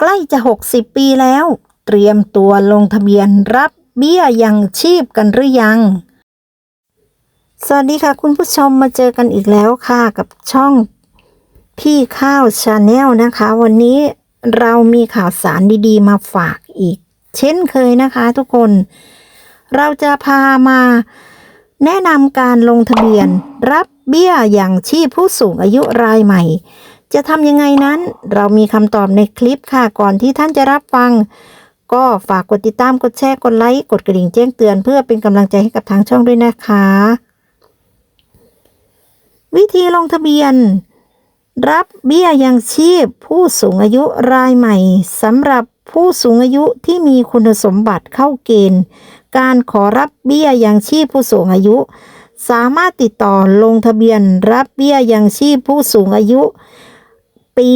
ใกล้จะ 60 ปีแล้ว เตรียมตัวลงทะเบียนรับเบี้ยยังชีพกันหรือยัง สวัสดีค่ะ คุณผู้ชมมาเจอกันอีกแล้วค่ะ กับช่องพี่ข้าวชาแนลนะคะ วันนี้เรามีข่าวสารดีๆ มาฝากอีก เช่นเคยนะคะทุกคน เราจะพามาแนะนำการลงทะเบียนรับเบี้ยอย่างชีพผู้สูงอายุรายใหม่ จะทำยังไงนั้น เรามีคำตอบในคลิปค่ะ ก่อนที่ท่านจะรับฟัง ก็ฝากกดติดตาม กดแชร์ กดไลค์ กดกระดิ่งแจ้งเตือนเพื่อเป็นกำลังใจให้กับทางช่องด้วยนะคะ วิธีลงทะเบียน รับเบี้ยยังชีพ ผู้สูงอายุรายใหม่สำหรับผู้สูงอายุที่มีคุณสมบัติเข้าเกณฑ์ การขอรับเบี้ยยังชีพผู้สูงอายุ สามารถติดต่อลงทะเบียนรับเบี้ยยังชีพผู้สูงอายุ ปี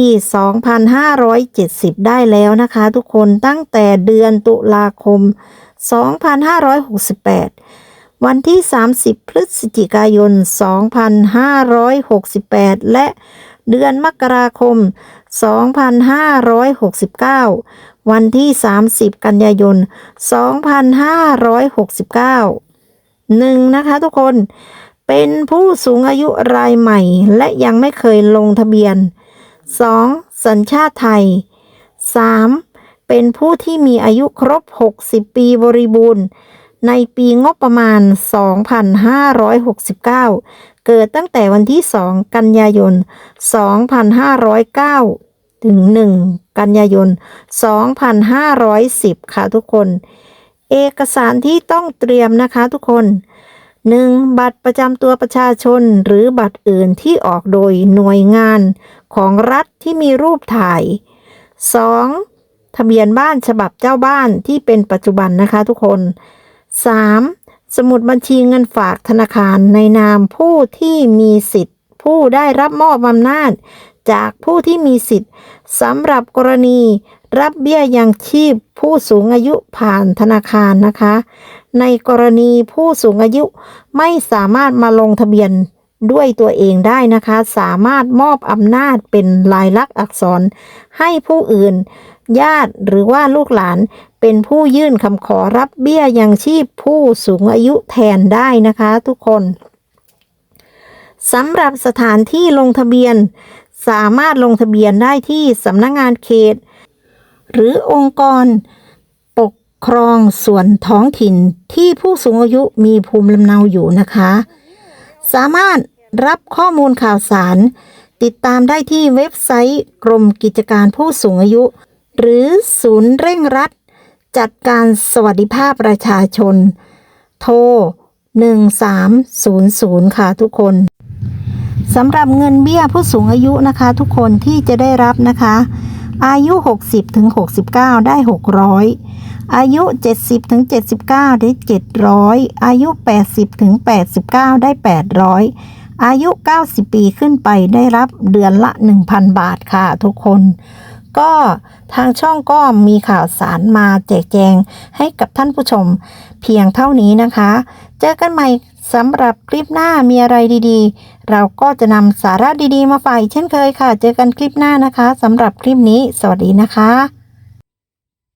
2570 ได้แล้วนะคะทุกคนตั้งแต่เดือนตุลาคม 2568 วันที่ 30 พฤศจิกายน 2568 และเดือนมกราคม 2569 วันที่ 30 กันยายน 2569หนึ่งนะคะทุกคนเป็นผู้สูงอายุรายใหม่และยังไม่เคยลงทะเบียน 2. สัญชาติไทย 3. เป็นผู้ที่มีอายุครบ 60 ปีบริบูรณ์ ในปีงบประมาณ 2569 เกิดตั้งแต่วันที่ 2 กันยายน 2509 ถึง 1 กันยายน 2510 ค่ะทุกคน เอกสารที่ต้องเตรียมนะคะทุกคน 1. บัตรประจำตัวประชาชนหรือบัตรอื่นที่ออกโดยหน่วยงานของรัฐที่มีรูปถ่าย 2. ทะเบียนบ้านฉบับเจ้าบ้านที่เป็นปัจจุบันนะคะทุกคน 3. สมุดบัญชีเงินฝากธนาคารในนามผู้ที่มีสิทธิ์ ผู้ได้รับมอบอำนาจ จากผู้ที่มีสิทธิ์สำหรับกรณี รับเบี้ยยังชีพผู้สูงอายุผ่านธนาคารนะคะ ในกรณีผู้สูงอายุไม่สามารถมาลงทะเบียนด้วยตัวเองได้นะคะ สามารถมอบอำนาจเป็นลายลักษณ์อักษร ให้ผู้อื่น ญาติหรือว่าลูกหลานเป็นผู้ยื่นคำขอรับเบี้ยยังชีพผู้สูงอายุแทนได้นะคะทุกคนสำหรับสถานที่ลงทะเบียน สามารถลงทะเบียนได้ที่สำนักงงานเขต หรือองค์กร ปกครองส่วนท้องถิ่นที่ผู้สูงอายุมีภูมิลำเนาอยู่นะคะ สามารถรับข้อมูลข่าวสาร ติดตามได้ที่เว็บไซต์กรมกิจการผู้สูงอายุ หรือศูนย์เร่งรัด จัดการสวัสดิภาพประชาชน โทร 1300 ค่ะทุกคนสำหรับเงินเบี้ยผู้สูงอายุนะคะ ทุกคนที่จะได้รับนะคะ อายุ 60ถึง69 ได้ 600 อายุ 70ถึง79 ได้ 700 อายุ 80ถึง89 ได้ 800 อายุ 90 ปีขึ้นไปได้รับเดือนละ 1,000 บาทค่ะทุกคน ก็ทางช่องก็มีข่าวสารมาแจกแจงให้กับท่านผู้ชมเพียงเท่านี้นะคะ เจอกันใหม่สำหรับคลิปหน้ามีอะไรดีๆ เราก็จะนำสาระดีๆ มาฝายเช่นเคยค่ะ เจอกันคลิปหน้านะคะสำหรับคลิปนี้ สวัสดีนะคะ